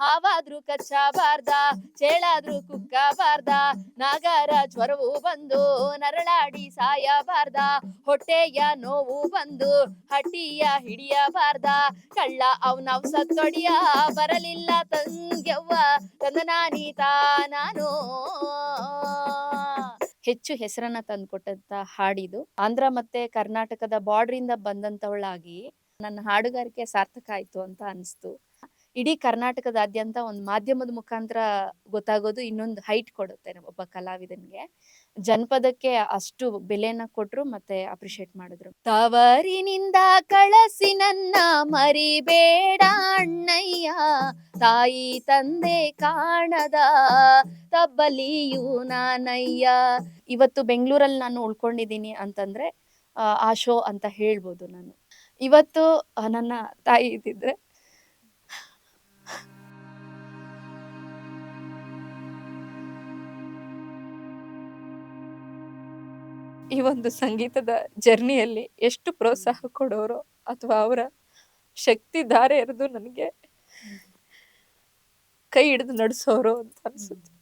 ಹಾವಾದ್ರೂ ಕಚ್ಚಬಾರ್ದ, ಚೇಳಾದ್ರೂ ಕುಕ್ಕಬಾರ್ದ, ನಾಗರ ಜ್ವರವು ಬಂದು ನರಳಾಡಿ ಸಾಯಬಾರ್ದ, ಹೊಟ್ಟೆಯ ನೋವು ಬಂದು ಹಟ್ಟಿಯ ಹಿಡಿಯಬಾರ್ದ, ಕಳ್ಳ ಅವನವ್ ಸತ್ತೊಡಿಯ, ಬರಲಿಲ್ಲ ತಂಗ್ಯವ್ವ ತಂದನಾನೀತ ನಾನು ಹೆಚ್ಚು ಹೆಸರನ್ನ ತಂದ್ಕೊಟ್ಟಂತ ಹಾಡಿದು ಆಂಧ್ರ ಮತ್ತೆ ಕರ್ನಾಟಕದ ಬಾರ್ಡ್ರಿಂದ ಬಂದಂತವಳಾಗಿ ನನ್ನ ಹಾಡುಗಾರಿಕೆ ಸಾರ್ಥಕ ಆಯ್ತು ಅಂತ ಅನಿಸ್ತು. ಇಡೀ ಕರ್ನಾಟಕದಾದ್ಯಂತ ಒಂದು ಮಾಧ್ಯಮದ ಮುಖಾಂತರ ಗೊತ್ತಾಗೋದು ಇನ್ನೊಂದು ಹೈಟ್ ಕೊಡುತ್ತೆ ಒಬ್ಬ ಕಲಾವಿದನಿಗೆ. ಜನಪದಕ್ಕೆ ಅಷ್ಟು ಬೆಲೆನ ಕೊಟ್ರು ಮತ್ತೆ ಅಪ್ರಿಶಿಯೇಟ್ ಮಾಡಿದ್ರು. ತವರಿನಿಂದ ಕಳಸಿ ನನ್ನ ಮರಿಬೇಡ ಅಣ್ಣಯ್ಯ. ತಾಯಿ ತಂದೆ ಕಾಣದ ತಬ್ಬಲಿಯು ನಾನಯ್ಯ. ಇವತ್ತು ಬೆಂಗಳೂರಲ್ಲಿ ನಾನು ಉಳ್ಕೊಂಡಿದ್ದೀನಿ ಅಂತಂದ್ರೆ ಆ, ಆ ಶೋ ಅಂತ ಹೇಳ್ಬೋದು ನಾನು. ಇವತ್ತು ನನ್ನ ತಾಯಿ ಇದ್ದಿದ್ರೆ ಈ ಒಂದು ಸಂಗೀತದ ಜರ್ನಿಯಲ್ಲಿ ಎಷ್ಟು ಪ್ರೋತ್ಸಾಹ ಕೊಡೋರು ಅಥವಾ ಅವರ ಶಕ್ತಿ ಧಾರೆ ಎರೆದು ನನಗೆ ಕೈ ಹಿಡಿದು ನಡೆಸೋರು ಅಂತ ಅನ್ಸುತ್ತೆ.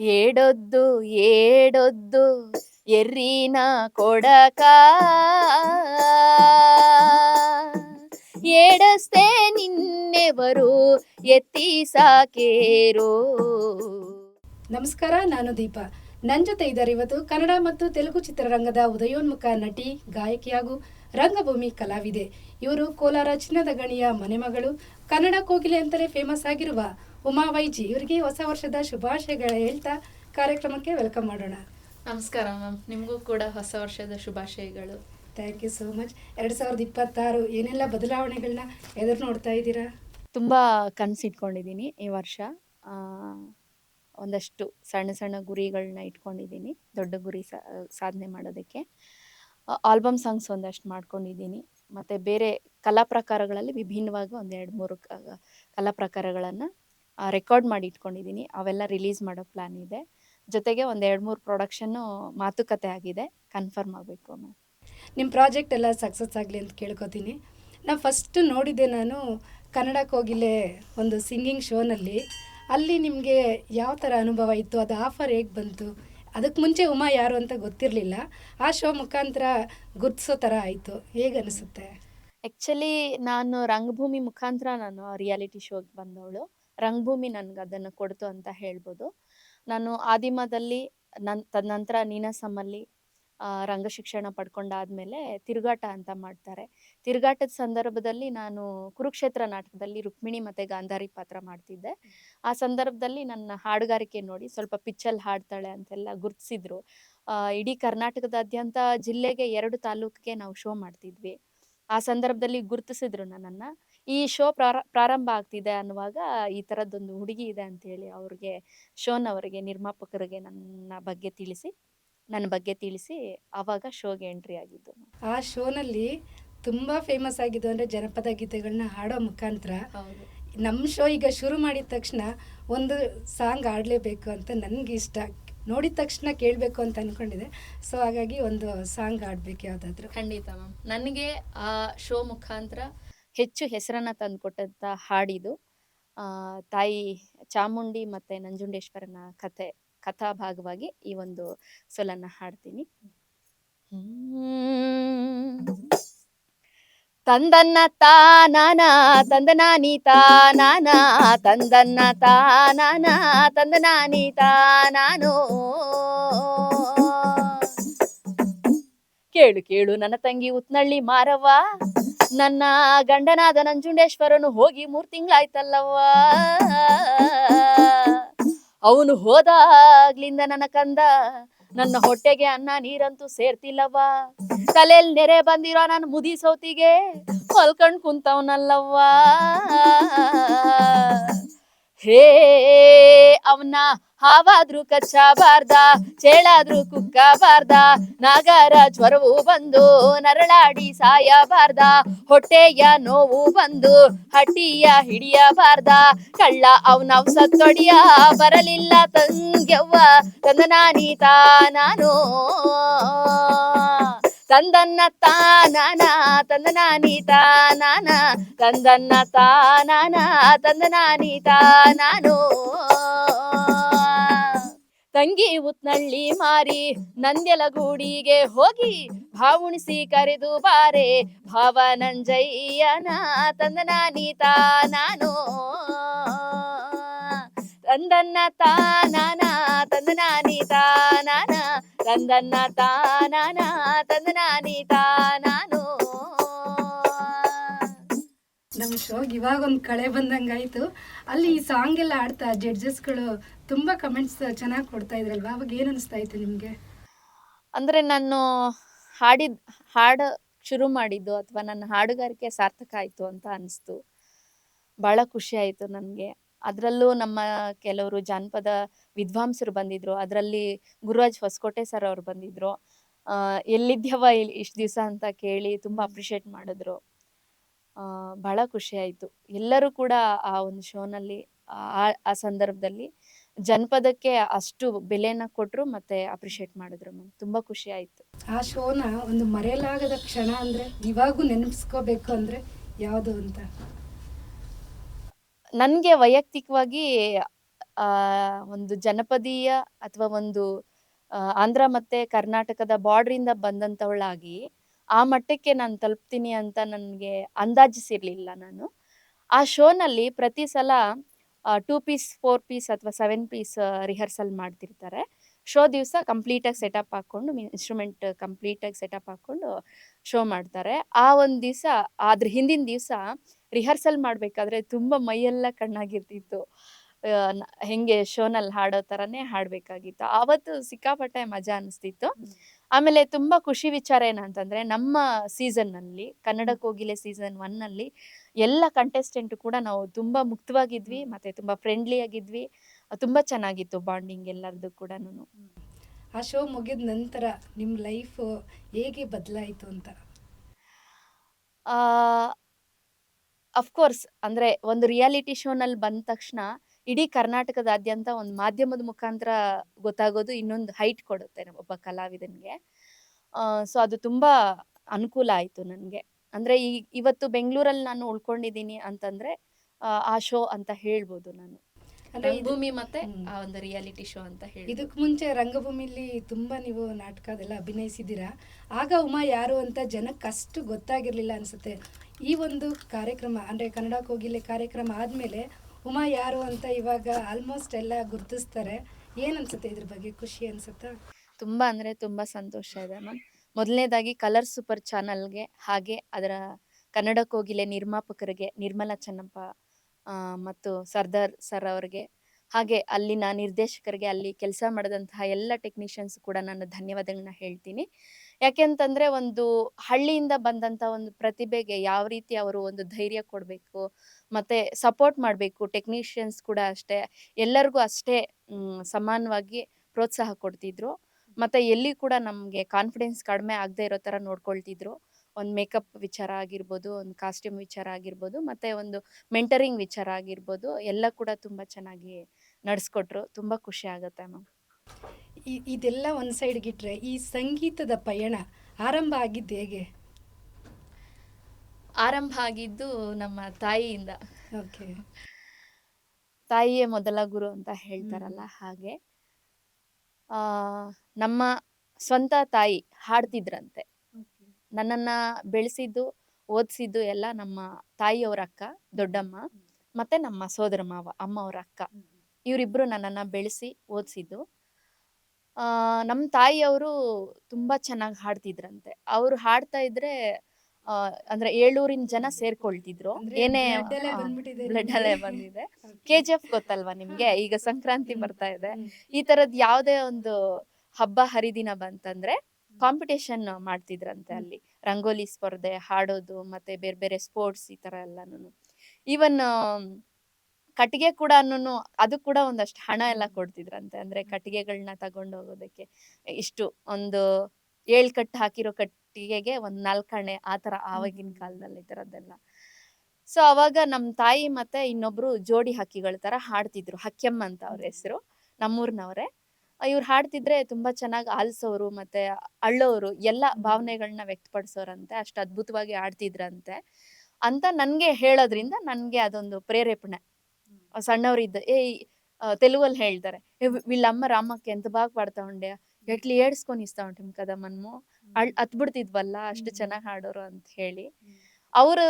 ಏಡೊದ್ದು ಏಡೊದ್ದು, ಎರ್ರಿನ ಕೊಡಕ. ಏಡಸ್ತೆ ನಿನ್ನೆವರು ಎತ್ತಿ ಸಾಕೇರೋ. ನಮಸ್ಕಾರ ನಾನು ದೀಪಾ. ನನ್ನ ಜೊತೆ ಇದ್ದಾರೆ ಇವತ್ತು ಕನ್ನಡ ಮತ್ತು ತೆಲುಗು ಚಿತ್ರರಂಗದ ಉದಯೋನ್ಮುಖ ನಟಿ ಗಾಯಕಿ ಹಾಗೂ ರಂಗಭೂಮಿ ಕಲಾವಿದೆ. ಇವರು ಕೋಲಾರ ಚಿನ್ನದ ಗಣಿಯ ಮನೆಮಗಳು ಕನ್ನಡ ಕೋಗಿಲೆ ಅಂತಲೇ ಫೇಮಸ್ ಆಗಿರುವ ಉಮಾ ವೈಜಿ. ಇವರಿಗೆ ಹೊಸ ವರ್ಷದ ಶುಭಾಶಯಗಳ ಹೇಳ್ತಾ ಕಾರ್ಯಕ್ರಮಕ್ಕೆ ವೆಲ್ಕಮ್ ಮಾಡೋಣ. ನಮಸ್ಕಾರ ಮ್ಯಾಮ್ ನಿಮಗೂ ಕೂಡ ಹೊಸ ವರ್ಷದ ಶುಭಾಶಯಗಳು. ಥ್ಯಾಂಕ್ ಯು ಸೋ ಮಚ್ ಎರಡು ಸಾವಿರದ ಇಪ್ಪತ್ತಾರು ಏನೆಲ್ಲ ಬದಲಾವಣೆಗಳನ್ನ ಎದುರು ನೋಡ್ತಾ ಇದ್ದೀರಾ? ತುಂಬ ಕನಸಿಟ್ಕೊಂಡಿದ್ದೀನಿ ಈ ವರ್ಷ. ಒಂದಷ್ಟು ಸಣ್ಣ ಸಣ್ಣ ಗುರಿಗಳನ್ನ ಇಟ್ಕೊಂಡಿದ್ದೀನಿ, ದೊಡ್ಡ ಗುರಿ ಸಾಧನೆ ಮಾಡೋದಕ್ಕೆ. ಆಲ್ಬಮ್ ಸಾಂಗ್ಸ್ ಒಂದಷ್ಟು ಮಾಡ್ಕೊಂಡಿದ್ದೀನಿ. ಮತ್ತು ಬೇರೆ ಕಲಾ ಪ್ರಕಾರಗಳಲ್ಲಿ ವಿಭಿನ್ನವಾಗಿ ಒಂದೆರಡು ಮೂರು ಕಲಾ ಪ್ರಕಾರಗಳನ್ನು ರೆಕಾರ್ಡ್ ಮಾಡಿ ಇಟ್ಕೊಂಡಿದ್ದೀನಿ. ಅವೆಲ್ಲ ರಿಲೀಸ್ ಮಾಡೋ ಪ್ಲ್ಯಾನ್ ಇದೆ. ಜೊತೆಗೆ ಒಂದು ಎರಡು ಮೂರು ಪ್ರೊಡಕ್ಷನ್ನು ಮಾತುಕತೆ ಆಗಿದೆ. ಕನ್ಫರ್ಮ್ ಆಗಬೇಕು ನಿಮ್ಮ ಪ್ರಾಜೆಕ್ಟ್ ಎಲ್ಲ ಸಕ್ಸಸ್ ಆಗಲಿ ಅಂತ ಕೇಳ್ಕೊತೀನಿ. ನಾನು ಫಸ್ಟ್ ನೋಡಿದ್ದೆ ನಾನು ಕನ್ನಡ ಕೋಗಿಲೆ ಒಂದು ಸಿಂಗಿಂಗ್ ಶೋನಲ್ಲಿ ಅಲ್ಲಿ ನಿಮಗೆ ಯಾವ ಥರ ಅನುಭವ ಇತ್ತು? ಅದು ಆಫರ್ ಹೇಗೆ ಬಂತು? ಅದಕ್ಕೆ ಮುಂಚೆ ಉಮಾ ಯಾರು ಅಂತ ಗೊತ್ತಿರಲಿಲ್ಲ. ಆ ಶೋ ಮುಖಾಂತರ ಗುರ್ತಿಸೋ ಥರ ಆಯಿತು. ಹೇಗೆ ಅನಿಸುತ್ತೆ? ಆ್ಯಕ್ಚುಲಿ ನಾನು ರಂಗಭೂಮಿ ಮುಖಾಂತರ ನಾನು ರಿಯಾಲಿಟಿ ಶೋಗೆ ಬಂದವಳು. ರಂಗಭೂಮಿ ನನಗೆ ಅದನ್ನು ಕೊಡ್ತು ಅಂತ ಹೇಳ್ಬೋದು. ನಾನು ಆದಿಮದಲ್ಲಿ ನನ್ ತದನಂತರ ನೀನಾಸಮಲ್ಲಿ ಆ, ರಂಗ ಶಿಕ್ಷಣ ಪಡ್ಕೊಂಡಾದ್ಮೇಲೆ ತಿರುಗಾಟ ಅಂತ ಮಾಡ್ತಾರೆ. ತಿರುಗಾಟದ ಸಂದರ್ಭದಲ್ಲಿ ನಾನು ಕುರುಕ್ಷೇತ್ರ ನಾಟಕದಲ್ಲಿ ರುಕ್ಮಿಣಿ ಮತ್ತು ಗಾಂಧಾರಿ ಪಾತ್ರ ಮಾಡ್ತಿದ್ದೆ. ಆ ಸಂದರ್ಭದಲ್ಲಿ ನನ್ನ ಹಾಡುಗಾರಿಕೆ ನೋಡಿ ಸ್ವಲ್ಪ ಪಿಚ್ಚಲ್ಲಿ ಹಾಡ್ತಾಳೆ ಅಂತೆಲ್ಲ ಗುರ್ತಿಸಿದ್ರು. ಇಡೀ ಕರ್ನಾಟಕದಾದ್ಯಂತ ಜಿಲ್ಲೆಗೆ ಎರಡು ತಾಲೂಕಿಗೆ ನಾವು ಶೋ ಮಾಡ್ತಿದ್ವಿ. ಆ ಸಂದರ್ಭದಲ್ಲಿ ಗುರುತಿಸಿದ್ರು ನನ್ನನ್ನು. ಈ ಶೋ ಪ್ರಾರ ಪ್ರಾರಂಭ ಆಗ್ತಿದೆ ಅನ್ನುವಾಗ ಈ ಥರದ್ದೊಂದು ಹುಡುಗಿ ಇದೆ ಅಂತೇಳಿ ಅವ್ರಿಗೆ ಶೋನವರಿಗೆ ನಿರ್ಮಾಪಕರಿಗೆ ನನ್ನ ಬಗ್ಗೆ ತಿಳಿಸಿ ನನ್ನ ಬಗ್ಗೆ ತಿಳಿಸಿ ಆವಾಗ ಶೋಗೆ ಎಂಟ್ರಿ ಆಗಿದ್ದು. ಆ ಶೋನಲ್ಲಿ ತುಂಬ ಫೇಮಸ್ ಆಗಿದ್ದು ಅಂದರೆ ಜನಪದ ಗೀತೆಗಳನ್ನ ಹಾಡೋ ಮುಖಾಂತರ ಹೌದು. ನಮ್ಮ ಶೋ ಈಗ ಶುರು ಮಾಡಿದ ತಕ್ಷಣ ಒಂದು ಸಾಂಗ್ ಆಡಲೇಬೇಕು ಅಂತ ನನಗೆ ಇಷ್ಟ. ನೋಡಿದ ತಕ್ಷಣ ಕೇಳಬೇಕು ಅಂತ ಅನ್ಕೊಂಡಿದೆ ಸೊ ಹಾಗಾಗಿ ಒಂದು ಸಾಂಗ್ ಆಡಬೇಕು ಯಾವುದಾದ್ರೂ. ಖಂಡಿತ ಮ್ಯಾಮ್ ನನಗೆ ಆ ಶೋ ಮುಖಾಂತರ ಹೆಚ್ಚು ಹೆಸರನ್ನ ತಂದುಕೊಟ್ಟಂಥ ಹಾಡಿದು ಆ, ತಾಯಿ ಚಾಮುಂಡಿ ಮತ್ತು ನಂಜುಂಡೇಶ್ವರನ ಕಥೆ ಕಥಾ ಭಾಗವಾಗಿ ಈ ಒಂದು ಸೊಲನ್ನ ಹಾಡ್ತೀನಿ. ಹ್ಮ್. ತಂದನ್ನ ತಾನಾನ ತಂದನಾನಿ ತಾನಾನ, ತಂದನ್ನ ತಾನಾನ ತಂದನಾನಿ ತಾನು ಕೇಳು ಕೇಳು, ನನ್ನ ತಂಗಿ ಉತ್ನಳ್ಳಿ ಮಾರವ್ವ. ನನ್ನ ಗಂಡನಾದ ನಂಜುಂಡೇಶ್ವರನು ಹೋಗಿ ಮೂರ್ ತಿಂಗಳಾಯ್ತಲ್ಲವ್ವ. ಅವನು ಹೋದಾಗ್ಲಿಂದ ನನ್ನ ಕಂದ ನನ್ನ ಹೊಟ್ಟೆಗೆ ಅನ್ನ ನೀರಂತೂ ಸೇರ್ತಿಲ್ಲವ್ವ. ತಲೆಯಲ್ಲಿ ನೆರೆ ಬಂದಿರೋ ನಾನು ಮುದಿ ಸೌತಿಗೆ ಹೊಲ್ಕಂಡ್ ಕುಂತವನಲ್ಲವ್ವ. ಹೇ ಅವನ ಹಾವಾದ್ರೂ ಕಚ್ಚಬಾರ್ದ, ಚೇಳಾದ್ರೂ ಕುಕ್ಕಬಾರ್ದ, ನಾಗರ ಜ್ವರವು ಬಂದು ನರಳಾಡಿ ಸಾಯಬಾರ್ದ, ಹೊಟ್ಟೆಯ ನೋವು ಬಂದು ಹಟ್ಟಿಯ ಹಿಡಿಯಬಾರ್ದ, ಕಳ್ಳ ಅವನವ್ ಸತ್ತೊಡಿಯ ಬರಲಿಲ್ಲ ತಂಗ್ಯವ್ವ ತಂದನಾನೀತ ನಾನು. ತಂದನ್ನ ತಾನಾನ ನಾನೀತ ನಾನ, ತಂದನ್ನ ತಾನಾನ ತಂದನಾನಿ ತಾನಾನು ತಂಗಿ ಉತ್ನಳ್ಳಿ ಮಾರಿ ನಂದ್ಯಲಗೂಡಿಗೆ ಹೋಗಿ ಭಾವುಣಿಸಿ ಕರೆದು ಬಾರೆ ಭಾವ ನಂಜಯ್ಯನ ತಂದನ ನೀತ ನಾನು. ತಂದನ್ನ ತಾನಾನ ನೀತ ನಾನ, ತಂದನ್ನ ತಾನಾನ ತಂದನಾನಿ ತಾನಾನು ನಮ್ಮ ಶೋಗೆ ಇವಾಗ ಒಂದು ಕಳೆ ಬಂದಂಗಾಯ್ತು. ಅಲ್ಲಿ ಈ ಸಾಂಗ್ ಎಲ್ಲ ಆಡ್ತಾ ಜಡ್ಜಸ್ಗಳು ತುಂಬ ಕಮೆಂಟ್ಸ್ ಚೆನ್ನಾಗಿ ಕೊಡ್ತಾ ಇದ್ರಲ್ವಾ? ಅವಾಗ ಏನು ಅನಿಸ್ತಾ ಇತ್ತು ನಿಮಗೆ? ಅಂದರೆ ನಾನು ಹಾಡಿದ, ಹಾಡು ಶುರು ಮಾಡಿದ್ದು ಅಥವಾ ನನ್ನ ಹಾಡುಗಾರಿಕೆ ಸಾರ್ಥಕ ಆಯಿತು ಅಂತ ಅನಿಸ್ತು. ಭಾಳ ಖುಷಿ ಆಯಿತು ನನಗೆ. ಅದರಲ್ಲೂ ನಮ್ಮ ಕೆಲವರು ಜಾನಪದ ವಿದ್ವಾಂಸರು ಬಂದಿದ್ರು. ಅದರಲ್ಲಿ ಗುರುರಾಜ್ ಹೊಸಕೋಟೆ ಸರ್ ಅವ್ರು ಬಂದಿದ್ರು. ಎಲ್ಲಿದ್ಯವ ಇಲ್ಲಿ ಇಷ್ಟು ದಿವಸ ಅಂತ ಕೇಳಿ ತುಂಬ ಅಪ್ರಿಷಿಯೇಟ್ ಮಾಡಿದ್ರು. ಬಹಳ ಖುಷಿ ಆಯಿತು. ಎಲ್ಲರೂ ಕೂಡ ಆ ಒಂದು ಶೋನಲ್ಲಿ ಆ ಆ ಸಂದರ್ಭದಲ್ಲಿ ಜನಪದಕ್ಕೆ ಅಷ್ಟು ಬೆಲೆನ ಕೊಟ್ಟರು ಮತ್ತೆ ಅಪ್ರಿಷಿಯೇಟ್ ಮಾಡಿದ್ರು ಮ್ಯಾಮ್. ತುಂಬ ಖುಷಿ ಆಯಿತು. ಆ ಶೋನ ಒಂದು ಮರೆಯಲಾಗದ ಕ್ಷಣ ಅಂದ್ರೆ ಇವಾಗೂ ನೆನಪಿಸ್ಕೋಬೇಕು ಅಂದ್ರೆ ಯಾವುದು ಅಂತ? ನನಗೆ ವೈಯಕ್ತಿಕವಾಗಿ ಆ, ಒಂದು ಜನಪದೀಯ ಅಥವಾ ಒಂದು ಆಂಧ್ರ ಮತ್ತೆ ಕರ್ನಾಟಕದ ಬಾರ್ಡ್ರಿಂದ ಬಂದಂಥವಳಾಗಿ ಆ ಮಟ್ಟಕ್ಕೆ ನಾನು ತಲುಪ್ತೀನಿ ಅಂತ ನನಗೆ ಅಂದಾಜಿಸಿರ್ಲಿಲ್ಲ ನಾನು. ಆ ಶೋನಲ್ಲಿ ಪ್ರತಿ ಸಲ ಟೂ ಪೀಸ್, ಫೋರ್ ಪೀಸ್ ಅಥವಾ ಸೆವೆನ್ ಪೀಸ್ ರಿಹರ್ಸಲ್ ಮಾಡ್ತಿರ್ತಾರೆ. ಶೋ ದಿವಸ ಕಂಪ್ಲೀಟಾಗಿ ಸೆಟಪ್ ಹಾಕ್ಕೊಂಡು ಇನ್ಸ್ಟ್ರೂಮೆಂಟ್ ಕಂಪ್ಲೀಟಾಗಿ ಸೆಟಪ್ ಹಾಕ್ಕೊಂಡು, ಶೋ ಮಾಡ್ತಾರೆ. ಆ ಒಂದು ದಿವಸ ಅದ್ರ ಹಿಂದಿನ ದಿವಸ ರಿಹರ್ಸಲ್ ಮಾಡಬೇಕಾದ್ರೆ ತುಂಬ ಮೈಯೆಲ್ಲ ಕಣ್ಣಾಗಿರ್ತಿತ್ತು. ಹೆಂಗೆ ಶೋನಲ್ಲಿ ಹಾಡೋ ಥರನೇ ಹಾಡಬೇಕಾಗಿತ್ತು. ಆವತ್ತು ಸಿಕ್ಕಾಪಟ್ಟೆ ಮಜಾ ಅನಿಸ್ತಿತ್ತು. ಆಮೇಲೆ ತುಂಬ ಖುಷಿ ವಿಚಾರ ಏನಂತಂದ್ರೆ ನಮ್ಮ ಸೀಸನ್ನಲ್ಲಿ ಕನ್ನಡ ಕೋಗಿಲೆ ಸೀಸನ್ ಒನ್ನಲ್ಲಿ ಎಲ್ಲ ಕಂಟೆಸ್ಟೆಂಟ್ ಕೂಡ ನಾವು ತುಂಬ ಮುಕ್ತವಾಗಿದ್ವಿ ಮತ್ತೆ ತುಂಬ ಫ್ರೆಂಡ್ಲಿ ಆಗಿದ್ವಿ ತುಂಬ ಚೆನ್ನಾಗಿತ್ತು ಬಾಂಡಿಂಗ್ ಎಲ್ಲರದ್ದು ಕೂಡ ಆ ಶೋ ಮುಗಿದ ನಂತರ ನಿಮ್ಮ ಲೈಫ್ ಹೇಗೆ ಬದಲಾಯಿತು ಅಂತ? ಅಫ್ಕೋರ್ಸ್ ಅಂದ್ರೆ ಒಂದು ರಿಯಾಲಿಟಿ ಶೋನಲ್ಲಿ ಬಂದ ತಕ್ಷಣ ಇಡೀ ಕರ್ನಾಟಕದಾದ್ಯಂತ ಒಂದು ಮಾಧ್ಯಮದ ಮುಖಾಂತರ ಗೊತ್ತಾಗೋದು ಇನ್ನೊಂದು ಹೈಟ್ ಕೊಡುತ್ತೆ ಒಬ್ಬ ಕಲಾವಿದನಿಗೆ. ಸೊ ಅದು ತುಂಬಾ ಅನುಕೂಲ ಆಯಿತು ನನಗೆ. ಅಂದ್ರೆ ಈ ಇವತ್ತು ಬೆಂಗಳೂರಲ್ಲಿ ನಾನು ಉಳ್ಕೊಂಡಿದ್ದೀನಿ ಅಂತಂದ್ರೆ ಆ, ಶೋ ಅಂತ ಹೇಳ್ಬೋದು ನಾನು. ರಂಗಭೂಮಿ ಮತ್ತೆ ಆ ಒಂದು ರಿಯಾಲಿಟಿ ಶೋ ಅಂತ ಹೇಳಿ ಇದಕ್ಕೆ ಮುಂಚೆ ರಂಗಭೂಮಿಲಿ ತುಂಬಾ ನೀವು ನಾಟಕ ಅದೆಲ್ಲ ಅಭಿನಯಿಸಿದ್ದೀರಾ? ಆಗ ಉಮಾ ಯಾರು ಅಂತ ಜನಕ್ಕೆ ಅಷ್ಟು ಗೊತ್ತಾಗಿರ್ಲಿಲ್ಲ ಅನ್ಸುತ್ತೆ. ಈ ಒಂದು ಕಾರ್ಯಕ್ರಮ ಅಂದ್ರೆ ಕನ್ನಡ ಕೋಗಿಲೆ ಕಾರ್ಯಕ್ರಮ ಆದ್ಮೇಲೆ ಉಮಾ ಯಾರು ಅಂತ ಇವಾಗ ಆಲ್ಮೋಸ್ಟ್ ಎಲ್ಲ ಗುರುತಿಸ್ತಾರೆ. ಏನ್ ಅನ್ಸುತ್ತೆ ಇದ್ರ ಬಗ್ಗೆ ಖುಷಿ ಅನ್ಸುತ್ತಾ? ತುಂಬ ಅಂದರೆ ತುಂಬ ಸಂತೋಷ ಇದೆ ಮ್ಯಾಮ್ ಮೊದಲನೇದಾಗಿ ಕಲರ್ ಸೂಪರ್ ಚಾನಲ್ಗೆ ಹಾಗೆ ಅದರ ಕನ್ನಡ ಕೋಗಿಲೆ ನಿರ್ಮಾಪಕರಿಗೆ ನಿರ್ಮಲಾ ಚೆನ್ನಪ್ಪ ಮತ್ತು ಸರ್ದಾರ್ ಸರ್ ಅವರಿಗೆ ಹಾಗೆ ಅಲ್ಲಿನ ನಿರ್ದೇಶಕರಿಗೆ ಅಲ್ಲಿ ಕೆಲಸ ಮಾಡಿದಂತಹ ಎಲ್ಲ ಟೆಕ್ನಿಷಿಯನ್ಸ್ ಕೂಡ ನಾನು ಧನ್ಯವಾದಗಳನ್ನ ಹೇಳ್ತೀನಿ. ಯಾಕೆಂತಂದ್ರೆ ಒಂದು ಹಳ್ಳಿಯಿಂದ ಬಂದಂತ ಒಂದು ಪ್ರತಿಭೆಗೆ ಯಾವ ರೀತಿ ಅವರು ಒಂದು ಧೈರ್ಯ ಕೊಡಬೇಕು ಮತ್ತೆ ಸಪೋರ್ಟ್ ಮಾಡಬೇಕು ಟೆಕ್ನಿಷಿಯನ್ಸ್ ಕೂಡ ಅಷ್ಟೇ, ಎಲ್ಲರಿಗೂ ಅಷ್ಟೇ ಸಮಾನವಾಗಿ ಪ್ರೋತ್ಸಾಹ ಕೊಡ್ತಿದ್ರು. ಮತ್ತೆ ಎಲ್ಲಿ ಕೂಡ ನಮಗೆ ಕಾನ್ಫಿಡೆನ್ಸ್ ಕಡಿಮೆ ಆಗದೆ ಇರೋ ಥರ ನೋಡ್ಕೊಳ್ತಿದ್ರು. ಒಂದು ಮೇಕಪ್ ವಿಚಾರ ಆಗಿರ್ಬೋದು, ಒಂದು ಕಾಸ್ಟ್ಯೂಮ್ ವಿಚಾರ ಆಗಿರ್ಬೋದು, ಮತ್ತೆ ಒಂದು ಮೆಂಟರಿಂಗ್ ವಿಚಾರ ಆಗಿರ್ಬೋದು, ಎಲ್ಲ ಕೂಡ ತುಂಬ ಚೆನ್ನಾಗಿ ನಡೆಸ್ಕೊಟ್ರು. ತುಂಬ ಖುಷಿ ಆಗುತ್ತೆ ಮ್ಯಾಮ್. ಇದೆಲ್ಲ ಒಂದು ಸೈಡ್ ಇಟ್ರೆ ಈ ಸಂಗೀತದ ಪಯಣ ಆರಂಭ ಆಗಿದ್ದು ಹೇಗೆ? ಆರಂಭ ಆಗಿದ್ದು ನಮ್ಮ ತಾಯಿಯಿಂದ. ಓಕೆ. ತಾಯಿಯೇ ಮೊದಲ ಗುರು ಅಂತ ಹೇಳ್ತಾರಲ್ಲ ಹಾಗೆ. ಆ, ನಮ್ಮ ಸ್ವಂತ ತಾಯಿ ಹಾಡ್ತಿದ್ರಂತೆ. ನನ್ನನ್ನ ಬೆಳೆಸಿದ್ದು ಓದಿಸಿದ್ದು ಎಲ್ಲ ನಮ್ಮ ತಾಯಿಯವ್ರ ಅಕ್ಕ ದೊಡ್ಡಮ್ಮ ಮತ್ತೆ ನಮ್ಮ ಸೋದರ ಮಾವ ಅಮ್ಮ ಅವ್ರ ಅಕ್ಕ ಇವರಿಬ್ರು ನನ್ನನ್ನ ಬೆಳೆಸಿ ಓದಿಸಿದ್ದು. ನಮ್ಮ ತಾಯಿಯವರು ತುಂಬಾ ಚೆನ್ನಾಗಿ ಹಾಡ್ತಿದ್ರಂತೆ. ಅವ್ರು ಹಾಡ್ತಾ ಇದ್ರೆ ಅಂದ್ರೆ ಏಳೂರಿನ ಜನ ಸೇರ್ಕೊಳ್ತಿದ್ರು. ಏನೇ ಬ್ಲಡ್ ಅಲೆ ಅಲ್ಲೇ ಬಂದಿದೆ. ಕೆ ಜಿ ಎಫ್ ಗೊತ್ತಲ್ವಾ ನಿಮ್ಗೆ? ಈಗ ಸಂಕ್ರಾಂತಿ ಬರ್ತಾ ಇದೆ. ಈ ತರದ್ ಯಾವ್ದೇ ಒಂದು ಹಬ್ಬ ಹರಿದಿನ ಬಂತಂದ್ರೆ ಕಾಂಪಿಟೇಷನ್ ಮಾಡ್ತಿದ್ರಂತೆ ಅಲ್ಲಿ. ರಂಗೋಲಿ ಸ್ಪರ್ಧೆ ಹಾಡೋದು ಮತ್ತೆ ಬೇರೆ ಬೇರೆ ಸ್ಪೋರ್ಟ್ಸ್ ಈ ತರ ಎಲ್ಲಾನು ಈವನ್ ಕಟ್ಟಿಗೆ ಕೂಡ ಅದು ಕೂಡ ಒಂದಷ್ಟು ಹಣ ಎಲ್ಲ ಕೊಡ್ತಿದ್ರಂತೆ. ಅಂದ್ರೆ ಕಟ್ಟಿಗೆಗಳನ್ನ ತಗೊಂಡು ಹೋಗೋದಕ್ಕೆ ಇಷ್ಟು ಒಂದು ಏಳು ಕಟ್ಟು ಹಾಕಿರೋ ಕಟ್ಟಿಗೆಗೆ ಒಂದು ನಾಲ್ಕಣೆ ಆ ಥರ ಆವಾಗಿನ ಕಾಲದಲ್ಲಿ ಈ ಸೊ ಅವಾಗ ನಮ್ಮ ತಾಯಿ ಮತ್ತೆ ಇನ್ನೊಬ್ರು ಜೋಡಿ ಹಕ್ಕಿಗಳ ಥರ ಹಾಡ್ತಿದ್ರು. ಹಕ್ಕೆಮ್ಮ ಅಂತ ಅವ್ರ ಹೆಸರು ನಮ್ಮೂರ್ನವ್ರೆ. ಇವ್ರು ಹಾಡ್ತಿದ್ರೆ ತುಂಬಾ ಚೆನ್ನಾಗಿ ಆಲಿಸೋರು ಮತ್ತೆ ಅಳ್ಳೋರು ಎಲ್ಲ ಭಾವನೆಗಳನ್ನ ವ್ಯಕ್ತಪಡಿಸೋರಂತೆ ಅಷ್ಟು ಅದ್ಭುತವಾಗಿ ಹಾಡ್ತಿದ್ರಂತೆ ಅಂತ ನನ್ಗೆ ಹೇಳೋದ್ರಿಂದ ನನ್ಗೆ ಅದೊಂದು ಪ್ರೇರೇಪಣೆ. ಸಣ್ಣವರಿದ್ದ ಏ ತೆಲುಗಲ್ಲಿ ಹೇಳ್ತಾರೆ ವಿಲ್ಲಮ್ಮ ರಾಮಕ್ಕೆ ಎಂತ ಬಾಗ್ ಪಾಡ್ತಾ ಉಂಡೆ? ಎಟ್ಲಿ ಏಡ್ಸ್ಕೊಂಡು ಇಸ್ತಾ ಉಂಟು ಕದ ಮನ್ಮು. ಅಳ್ ಬಿಡ್ತಿದ್ವಲ್ಲ ಅಷ್ಟು ಚೆನ್ನಾಗಿ ಹಾಡೋರು ಅಂತ ಹೇಳಿ. ಅವರು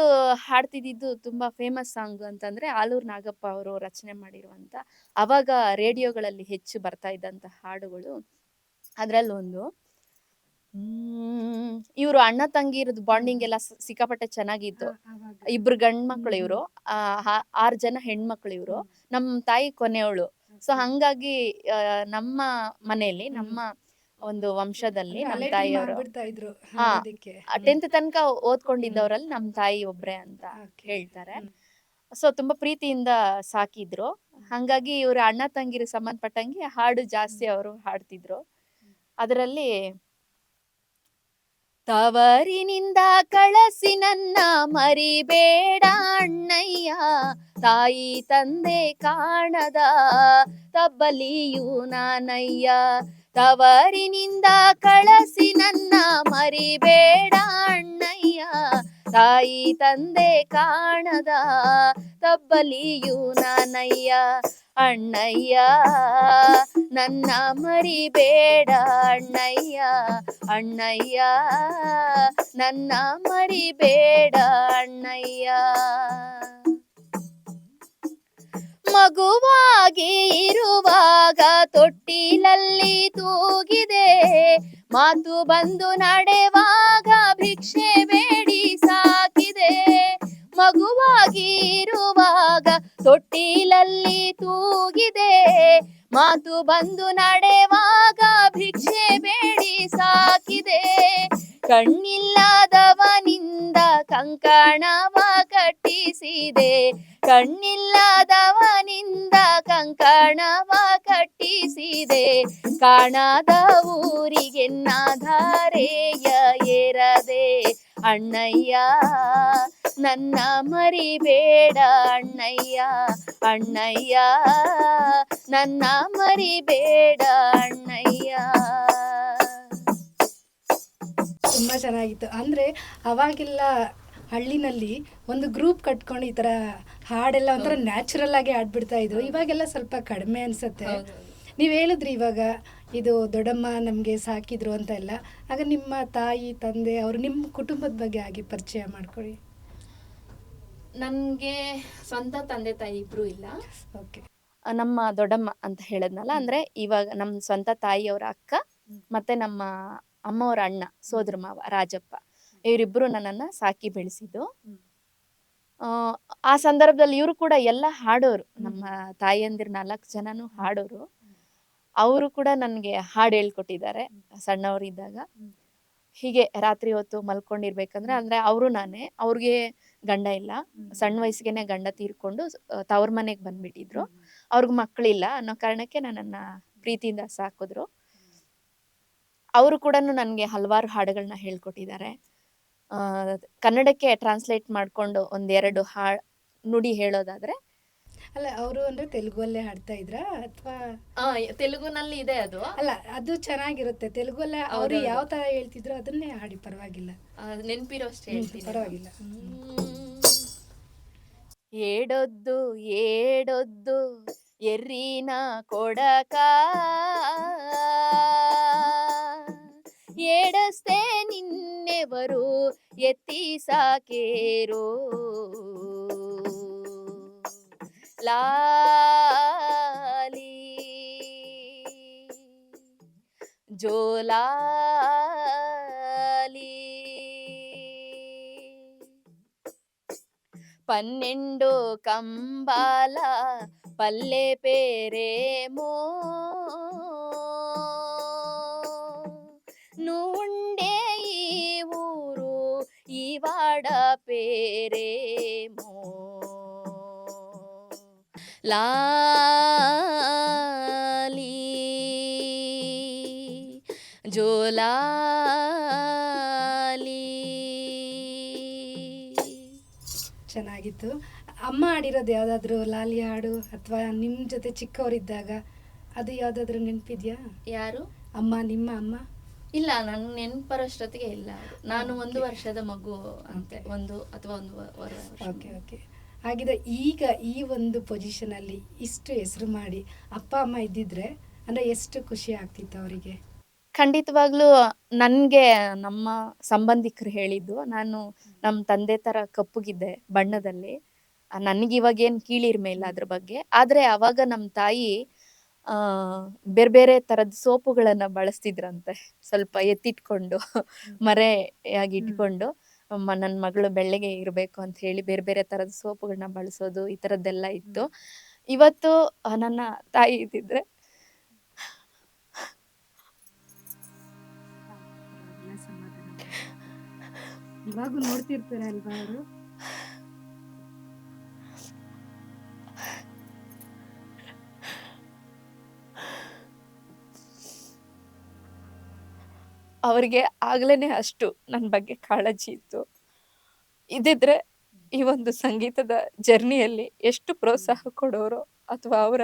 ಹಾಡ್ತಿದ್ದು ತುಂಬಾ ಫೇಮಸ್ ಸಾಂಗ್ ಅಂತಂದ್ರೆ ಆಲೂರ್ ನಾಗಪ್ಪ ಅವರು ರಚನೆ ಮಾಡಿರುವಂತ ಅವಾಗ ರೇಡಿಯೋಗಳಲ್ಲಿ ಹೆಚ್ಚು ಬರ್ತಾ ಇದ್ದಂತ ಹಾಡುಗಳು. ಅದ್ರಲ್ಲೊಂದು ಹ್ಮ್ ಇವ್ರು ಅಣ್ಣ ತಂಗಿ ಇರೋದು ಬಾಂಡಿಂಗ್ ಎಲ್ಲ ಸಿಕ್ಕಾಪಟ್ಟೆ ಚೆನ್ನಾಗಿತ್ತು. ಇಬ್ರು ಗಂಡ್ ಮಕ್ಳು ಇವ್ರು ಆರ್ ಜನ ಹೆಣ್ಮಕ್ಳು ಇವ್ರು ನಮ್ ತಾಯಿ ಕೊನೆಯವಳು. ಸೊ ಹಂಗಾಗಿ ನಮ್ಮ ಮನೆಯಲ್ಲಿ ನಮ್ಮ ಒಂದು ವಂಶದಲ್ಲಿ ನಮ್ ತಾಯಿಯವರು. ಇದ್ರು ಹಾ. ಹಾಡೋದಿಕ್ಕೆ. ಟೆಂತ್ ತನಕ ಓದ್ಕೊಂಡಿದ್ದವರಲ್ಲಿ ನಮ್ ತಾಯಿ ಒಬ್ರೆ ಅಂತ. ಹೇಳ್ತಾರೆ. ಸೊ ತುಂಬಾ ಪ್ರೀತಿಯಿಂದ ಸಾಕಿದ್ರು. ಹಂಗಾಗಿ ಇವ್ರ ಅಣ್ಣ ತಂಗಿರಿಗೆ ಸಂಬಂಧಪಟ್ಟಂಗೆ ಹಾಡು ಜಾಸ್ತಿ ಅವರು ಹಾಡ್ತಿದ್ರು. ಅದರಲ್ಲಿ ತವರಿನಿಂದ ಕಳಸಿ ನನ್ನ ಮರಿಬೇಡ ಅಣ್ಣಯ್ಯ. ತಾಯಿ ತಂದೆ ಕಾಣದ ತಬ್ಬಲಿಯು ನಾನಯ್ಯ. ತವರಿನಿಂದ ಕಳಸಿ ನನ್ನ ಮರಿಬೇಡ ಅಣ್ಣಯ್ಯ. ತಾಯಿ ತಂದೆ ಕಾಣದ ತಬ್ಬಲಿಯು ನಾನಯ್ಯ. ಅಣ್ಣಯ್ಯ, ನನ್ನ ಮರಿಬೇಡ ಅಣ್ಣಯ್ಯ. ಅಣ್ಣಯ್ಯ, ನನ್ನ ಮರಿಬೇಡ ಅಣ್ಣಯ್ಯ. ಮಗುವಾಗಿ ಇರುವಾಗ ತೊಟ್ಟಿಲಲ್ಲಿ ತೂಗಿದೆ. ಮಾತು ಬಂದು ನಡೆವಾಗ ಭಿಕ್ಷೆ ಬೇಡಿ ಮಗುವಾಗಿ ಇರುವಾಗ ತೊಟ್ಟಿಲಲ್ಲಿ ತೂಗಿದೆ. ಮಾತು ಬಂದು ನಡೆವಾಗ ಭಿಕ್ಷೆ ಬೇಡಿ ಸಾಕಿದೆ. ಕಣ್ಣಿಲ್ಲದವನಿಂದ ಕಂಕಣವ ಕಟ್ಟಿಸಿದೆ. ಕಣ್ಣಿಲ್ಲದವನಿಂದ ಕಂಕಣವ ಕಟ್ಟಿಸಿದೆ. ಕಾಣದ ಊರಿಗೆನ್ನಾಧಾರೆಯ ಏರದೆ ಅಣ್ಣಯ್ಯ ನನ್ನ ಮರಿಬೇಡ ಅಣ್ಣಯ್ಯ ಅಣ್ಣಯ್ಯ ನನ್ನ ಮರಿಬೇಡ ಅಣ್ಣಯ್ಯ. ತುಂಬ ಚೆನ್ನಾಗಿತ್ತು. ಅಂದ್ರೆ ಅವಾಗೆಲ್ಲ ಹಳ್ಳಿನಲ್ಲಿ ಒಂದು ಗ್ರೂಪ್ ಕಟ್ಕೊಂಡು ಈ ತರ ಹಾಡೆಲ್ಲ ಒಂಥರ ನ್ಯಾಚುರಲ್ ಆಗಿ ಆಡ್ಬಿಡ್ತಾ ಇದ್ರು. ಇವಾಗೆಲ್ಲ ಸ್ವಲ್ಪ ಕಡಿಮೆ ಅನ್ಸುತ್ತೆ. ನೀವ್ ಹೇಳಿದ್ರಿ ಇವಾಗ ಇದು ದೊಡ್ಡಮ್ಮ ನಮಗೆ ಸಾಕಿದ್ರು ಅಂತ ಎಲ್ಲ ಆಗ ನಿಮ್ಮ ತಾಯಿ ತಂದೆ ಅವರು ನಿಮ್ಮ ಕುಟುಂಬದ ಬಗ್ಗೆ ಆಗಿ ಪರಿಚಯ ಮಾಡ್ಕೊಳ್ಳಿ. ನನಗೆ ಸ್ವಂತ ತಂದೆ ತಾಯಿ ಇಬ್ರು ಇಲ್ಲ. ಓಕೆ ನಮ್ಮ ದೊಡ್ಡಮ್ಮ ಅಂತ ಹೇಳದ್ನಲ್ಲ ಅಂದ್ರೆ ಇವಾಗ ನಮ್ಮ ಸ್ವಂತ ತಾಯಿಯವರ ಅಕ್ಕ ಮತ್ತೆ ನಮ್ಮ ಅಮ್ಮವರ ಅಣ್ಣ ಸೋದರ ಮಾವ ರಾಜಪ್ಪ ಇವರಿಬ್ರು ನನ್ನನ್ನ ಸಾಕಿ ಬೆಳೆಸಿದ್ದು. ಆ, ಆ ಸಂದರ್ಭದಲ್ಲಿ ಇವರು ಕೂಡ ಎಲ್ಲ ಹಾಡೋರು. ನಮ್ಮ ತಾಯಿಯಂದಿರ್ ನಾಲ್ಕು ಜನನು ಹಾಡೋರು. ಅವರು ಕೂಡ ನನಗೆ ಹಾಡು ಹೇಳ್ಕೊಟ್ಟಿದ್ದಾರೆ ಸಣ್ಣವರಿದ್ದಾಗ. ಹೀಗೆ ರಾತ್ರಿ ಹೊತ್ತು ಮಲ್ಕೊಂಡಿರ್ಬೇಕಂದ್ರೆ ಅಂದ್ರೆ ಅವರು ನಾನೇ ಅವ್ರಿಗೆ ಗಂಡ ಇಲ್ಲ. ಸಣ್ಣ ವಯಸ್ಸಿಗೆನೆ ಗಂಡ ತೀರ್ಕೊಂಡು ತವ್ರ ಮನೆಗೆ ಬಂದ್ಬಿಟ್ಟಿದ್ರು. ಅವ್ರಿಗೆ ಮಕ್ಕಳಿಲ್ಲ ಅನ್ನೋ ಕಾರಣಕ್ಕೆ ನನ್ನನ್ನ ಪ್ರೀತಿಯಿಂದ ಸಾಕಿದ್ರು. ಅವರು ಕೂಡ ನನಗೆ ಹಲವಾರು ಹಾಡುಗಳನ್ನ ಹೇಳ್ಕೊಟ್ಟಿದ್ದಾರೆ. ಕನ್ನಡಕ್ಕೆ ಟ್ರಾನ್ಸ್ಲೇಟ್ ಮಾಡ್ಕೊಂಡು ಒಂದೆರಡು ಹಾ ನುಡಿ ಹೇಳೋದಾದ್ರೆ ಅಲ್ಲ ಅವರು ಅಂದ್ರೆ ತೆಲುಗಲ್ಲೇ ಹಾಡ್ತಾ ಇದ್ರಾ ಅಥವಾ ತೆಲುಗುನಲ್ಲಿ ಇದೆ ಅದು ಅಲ್ಲ ಅದು ಚೆನ್ನಾಗಿರುತ್ತೆ ತೆಲುಗಲ್ಲೇ ಅವರು ಹೌದೌದು. ಯಾವ ತರ ಹೇಳ್ತಿದ್ರು ಅದನ್ನೇ ಹಾಡಿ ಪರವಾಗಿಲ್ಲ ನೆನ್ಪಿರೋ ಅಷ್ಟೇ ಹ್ಮ್, ಹೇಳ್ತೀನಿ ಪರವಾಗಿಲ್ಲ ఏడొద్దు ఏడొద్దు ఎర్రిన కొడక ఏడస్తే నిన్నెవరు ఎత్తి సాకేరు లాలి జోలాలి పన్నెండు కంబాల పల్లె పేరేమో లాలి ಜೋಲಾಲಿ ಚೆನ್ನಾಗಿತ್ತು. ಅಮ್ಮ ಆಡಿರೋದು ಯಾವುದಾದ್ರೂ ಲಾಲಿ ಹಾಡು ಅಥವಾ ನಿಮ್ಮ ಜೊತೆ ಚಿಕ್ಕವರಿದ್ದಾಗ ಅದು ಯಾವುದಾದ್ರೂ ನೆನಪಿದ್ಯಾ? ಯಾರು? ಅಮ್ಮ ನಿಮ್ಮ ಅಮ್ಮ? ಇಲ್ಲ ನಾನು ನೆನಪರಷ್ಟೊತ್ತಿಗೆ ಇಲ್ಲ. ನಾನು ಒಂದು ವರ್ಷದ ಮಗು ಅಂತೆ. ಒಂದು ಅಥವಾ ಒಂದು ಓಕೆ ಓಕೆ ಹಾಗಿದ್ರೆ ಈಗ ಈ ಒಂದು ಪೊಸಿಷನಲ್ಲಿ ಇಷ್ಟು ಹೆಸರು ಮಾಡಿ ಅಪ್ಪ ಅಮ್ಮ ಇದ್ದಿದ್ರೆ ಅಂದ್ರೆ ಎಷ್ಟು ಖುಷಿ ಆಗ್ತಿತ್ತು ಅವರಿಗೆ? ಖಂಡಿತವಾಗ್ಲೂ ನನ್ಗೆ ನಮ್ಮ ಸಂಬಂಧಿಕರು ಹೇಳಿದ್ದು ನಾನು ನಮ್ಮ ತಂದೆ ತರ ಕಪ್ಪುಗಿದ್ದೆ ಬಣ್ಣದಲ್ಲಿ. ನನಗೆ ಇವಾಗ ಏನ್ ಕೀಳಿರ್ಮೆ ಇಲ್ಲ ಅದ್ರ ಬಗ್ಗೆ. ಆದ್ರೆ ಅವಾಗ ನಮ್ಮ ತಾಯಿ ಬೇರೆ ಬೇರೆ ತರದ ಸೋಪುಗಳನ್ನ ಬಳಸ್ತಿದ್ರಂತೆ. ಸ್ವಲ್ಪ ಎತ್ತಿಟ್ಕೊಂಡು ಮರೆಯಾಗಿ ಇಟ್ಕೊಂಡು. ನನ್ನ ಮಗಳು ಬೆಳ್ಳಗೆ ಇರಬೇಕು ಅಂತ ಹೇಳಿ ಬೇರೆ ಬೇರೆ ತರದ ಸೋಪುಗಳನ್ನ ಬಳಸೋದು ಈ ತರದ್ದೆಲ್ಲ ಇತ್ತು. ಇವತ್ತು ನನ್ನ ತಾಯಿ ಇದ್ದಿದ್ರೆ ಇವಾಗೂ ನೋಡ್ತಿರ್ತಾರೆ ಅಲ್ವಾ ಅವರು? ಅವ್ರಿಗೆ ಆಗ್ಲೇನೆ ಅಷ್ಟು ನನ್ನ ಬಗ್ಗೆ ಕಾಳಜಿ ಇತ್ತು. ಇದಿದ್ರೆ ಈ ಒಂದು ಸಂಗೀತದ ಜರ್ನಿಯಲ್ಲಿ ಎಷ್ಟು ಪ್ರೋತ್ಸಾಹ ಕೊಡೋರು ಅಥವಾ ಅವರ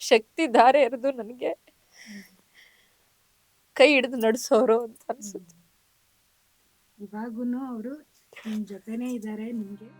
ಶಕ್ತಿ ಧಾರೆ ಎರೆದು ನನಗೆ ಕೈ ಹಿಡಿದು ನಡೆಸೋರು ಅಂತ ಅನ್ಸುತ್ತೆ. ಇವಾಗೂ ಅವರು ನಿಮ್ಮ ಜೊತೆನೇ ಇದ್ದಾರೆ ನಿಮ್ಗೆ